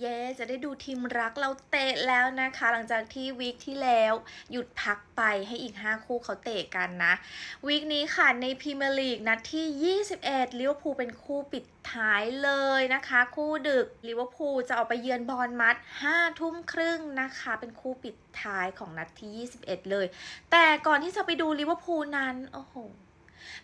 เย้ จะได้ดูทีมรักเราเตะแล้วนะคะ หลังจากที่วีคที่แล้ว หยุดพักไปให้อีก 5 คู่เขาเตะกันนะ วีคนี้ค่ะในพรีเมียร์ลีกนัดที่ 21ลิเวอร์พูลเป็นคู่ปิดท้ายเลยนะคะ คู่ดึกลิเวอร์พูลจะออกไปเยือนบอลมัด5ทุ่มครึ่งนะคะ เป็นคู่ปิดท้ายของนัดที่ 21 เลย แต่ก่อนที่จะไปดูลิเวอร์พูลนั้น โอ้โห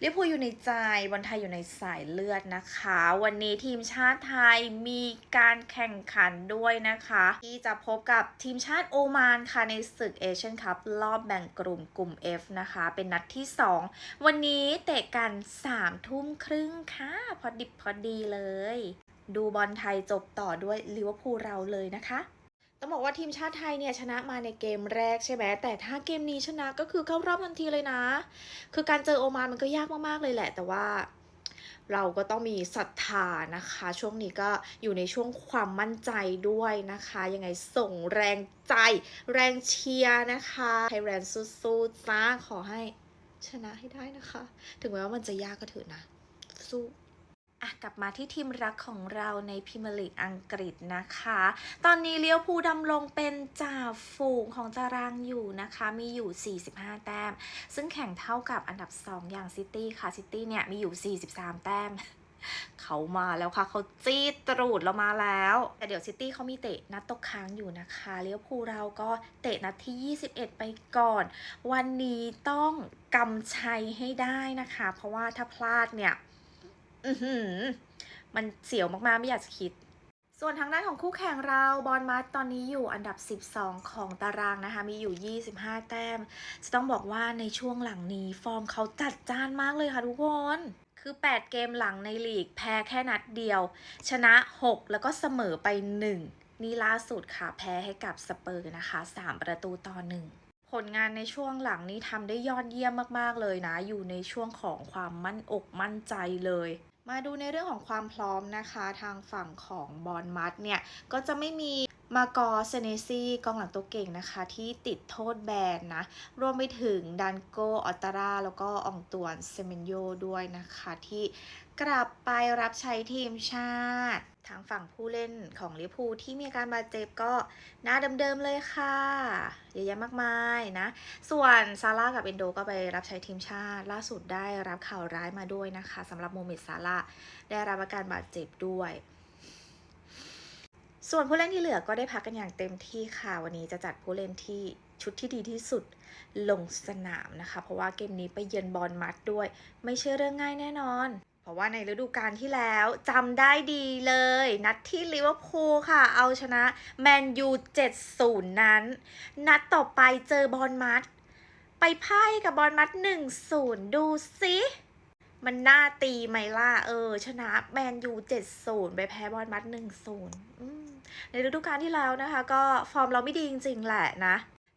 ลิเวอร์พูลอยู่ในใจบอลไทยอยู่ในสายเลือดนะคะ วันนี้ทีมชาติไทยมีการแข่งขันด้วยนะคะ ที่จะพบกับทีมชาติโอมานค่ะในศึกเอเชียนคัพรอบแบ่งกลุ่มกลุ่ม F นะคะ เป็นนัดที่ 2 วันนี้เตะกัน3ทุ่มครึ่งค่ะ พอดิบพอดีเลย ดูบอลไทยจบต่อด้วยลิเวอร์พูลเราเลยนะคะ ต้องบอกว่าทีมชาติไทยเนี่ยชนะมาในเกมแรกใช่ไหมแต่ถ้าเกมนี้ชนะก็คือเข้ารอบทันทีเลยนะ คือการเจอโอมานมันก็ยากมากๆเลยแหละ แต่ว่าเราก็ต้องมีศรัทธานะคะ ช่วงนี้ก็อยู่ในช่วงความมั่นใจด้วยนะคะ ยังไงส่งแรงใจ แรงเชียร์นะคะไทยแลนด์สู้ๆจ้าขอให้ชนะให้ได้นะคะ ถึงแม้ว่ามันจะยากก็เถอะนะ สู้ อะกลับมาที่ทีมรักของเราในพรีเมียร์ลีกอังกฤษนะคะ ตอนนี้เลี้ยวภูดำลงเป็นจ่าฝูงของตารางอยู่นะคะ มีอยู่ 45 แต้ม ซึ่งแข่งเท่ากับอันดับ 2 อย่างซิตี้ค่ะ ซิตี้เนี่ยมีอยู่ 43 แต้ม เขามาแล้วค่ะ เขาจี้ตรูดเรามาแล้ว แต่เดี๋ยวซิตี้เขามีเตะนัดตกค้างอยู่นะคะ เลี้ยวภูเราก็เตะนัดที่ 21 ไปก่อน วันนี้ต้องกำชัยให้ได้นะคะ เพราะว่าถ้าพลาดเนี่ย อือหือ มันเสียวมากๆ ไม่อยากจะคิด ส่วนทางด้านของคู่แข่งเราบอลมัดตอนนี้อยู่อันดับ 12 ของตารางนะคะ มีอยู่ 25 แต้ม จะต้องบอกว่าในช่วงหลังนี้ฟอร์มเขาจัดจ้านมากเลยค่ะทุกคน คือ 8 เกมหลังในลีก แพ้แค่นัดเดียว ชนะ 6 แล้วก็เสมอไป 1 นี่ล่าสุดค่ะแพ้ให้กับสเปอร์นะคะ 3 ประตูต่อ 1ผลงานในช่วงหลังนี้ทำได้ยอดเยี่ยมมาก ๆ เลยนะ อยู่ในช่วงของความมั่นอกมั่นใจเลย มาดูในเรื่องของความพร้อมนะคะ ทางฝั่งของบอลมัดเนี่ย ก็จะไม่มีมากอเซเนซีกองหลังตัวเก่งนะคะ ที่ติดโทษแบนนะ รวมไปถึงดันโกออตตาราแล้วก็อองตวนเซเมนโยด้วยนะคะ ที่กลับไปรับใช้ทีมชาติ ทางฝั่งผู้เล่นของลิพูที่มีการบาดเจ็บก็หน้าเดิมๆเลยค่ะเยอะแยะมากมายนะ ส่วนซาร่ากับเอนโดก็ไปรับใช้ทีมชาติ ล่าสุดได้รับข่าวร้ายมาด้วยนะคะสำหรับโมเมดซาร่าได้รับอาการบาดเจ็บด้วย ส่วนผู้เล่นที่เหลือก็ได้พักกันอย่างเต็มที่ค่ะ วันนี้จะจัดผู้เล่นที่ชุดที่ดีที่สุดลงสนามนะคะ เพราะว่าเกมนี้ไปเยือนบอลมัดด้วย ไม่ใช่เรื่องง่ายแน่นอน ราะว่าในฤดูกาลที่แล้วจำได้ดีเลย นัดที่ลิเวอร์พูลค่ะ เอาชนะแมนยู 7-0 นั้น นัดต่อไปเจอบอลมัด ไปพ่ายกับบอลมัด 1-0 ดูสิมันน่าตีไหมล่ะ เออ ชนะแมนยู7-0ไปแพ้บอลมัด1-0อืมในฤดูกาลที่แล้วนะคะ ก็ฟอร์มเราไม่ดีจริงๆแหละนะ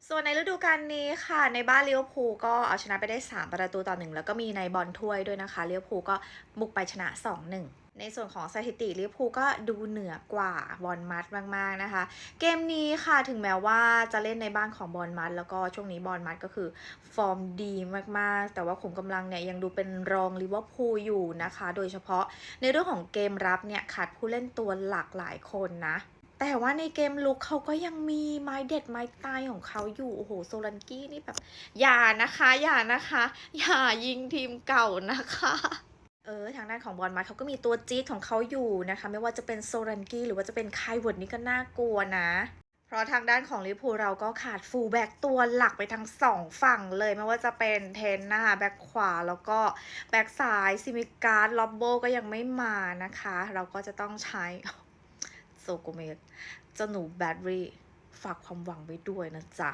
ส่วนในฤดูกาลนี้ค่ะ ในบ้านลิเวอร์พูก็เอาชนะไปได้ 3 ประตูต่อหนึ่งแล้วก็มีในบอลถ้วยด้วยนะคะลิเวอร์พูก็บุกไปชนะ 2-1ในส่วนของสถิติลิเวอร์พูลก็ดูเหนือกว่าบอลมัดมากๆนะคะ เกมนี้ค่ะถึงแม้ว่าจะเล่นในบ้านของบอลมัดแล้วก็ช่วงนี้บอลมัดก็คือฟอร์มดีมากๆ แต่ว่าขุมกำลังเนี่ยยังดูเป็นรองลิเวอร์พูลอยู่นะคะ โดยเฉพาะในเรื่องของเกมรับเนี่ยขาดผู้เล่นตัวหลากหลายคนนะ แต่ว่าในเกมลุกเขาก็ยังมีไม้เด็ดไม้ตายของเขาอยู่ โอ้โห โซลันกี้นี่แบบ อย่านะคะ อย่านะคะ อย่ายิงทีมเก่านะคะเออทางด้านของบอลมัดเขาก็มีตัวจี๊ดของเขาอยู่นะคะ ไม่ว่าจะเป็นโซลันกี้หรือว่าจะเป็นไคายเวิร์ดนี่ก็น่ากลัวนะ เพราะทางด้านของลิเวอร์พูลเราก็ขาดฟูลแบ็กตัวหลักไปทั้งสองฝั่งเลย ไม่ว่าจะเป็นเทนนะคะแบ็กขวา แล้วก็แบ็กซ้ายซิมิการ์ดล็อบโบก็ยังไม่มานะคะ เราก็จะต้องใช้ โซโกเมสเจ้าหนูแบดรี่ฝากความหวังไว้ด้วยนะจ๊ะ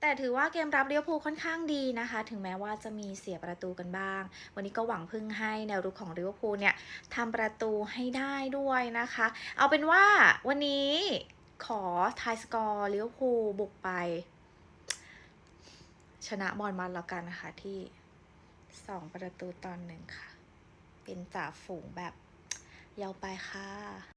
แต่ถือว่าเกมรับเลี้ยวภูลค่อนข้างดีนะคะ ถึงแม้ว่าจะมีเสียประตูกันบ้าง วันนี้ก็หวังพึ่งให้แนวรุกของเลิเวอร์พูลเนี่ยทำประตูให้ได้ด้วยนะคะ เอาเป็นว่าวันนี้ขอทายสกอร์เลิเวอร์พูลบุกไป ชนะบอลมันแล้วกันนะคะที่2ประตูตอนหนึ่งค่ะ เป็นจ่าฝูงแบบยาวไปค่ะ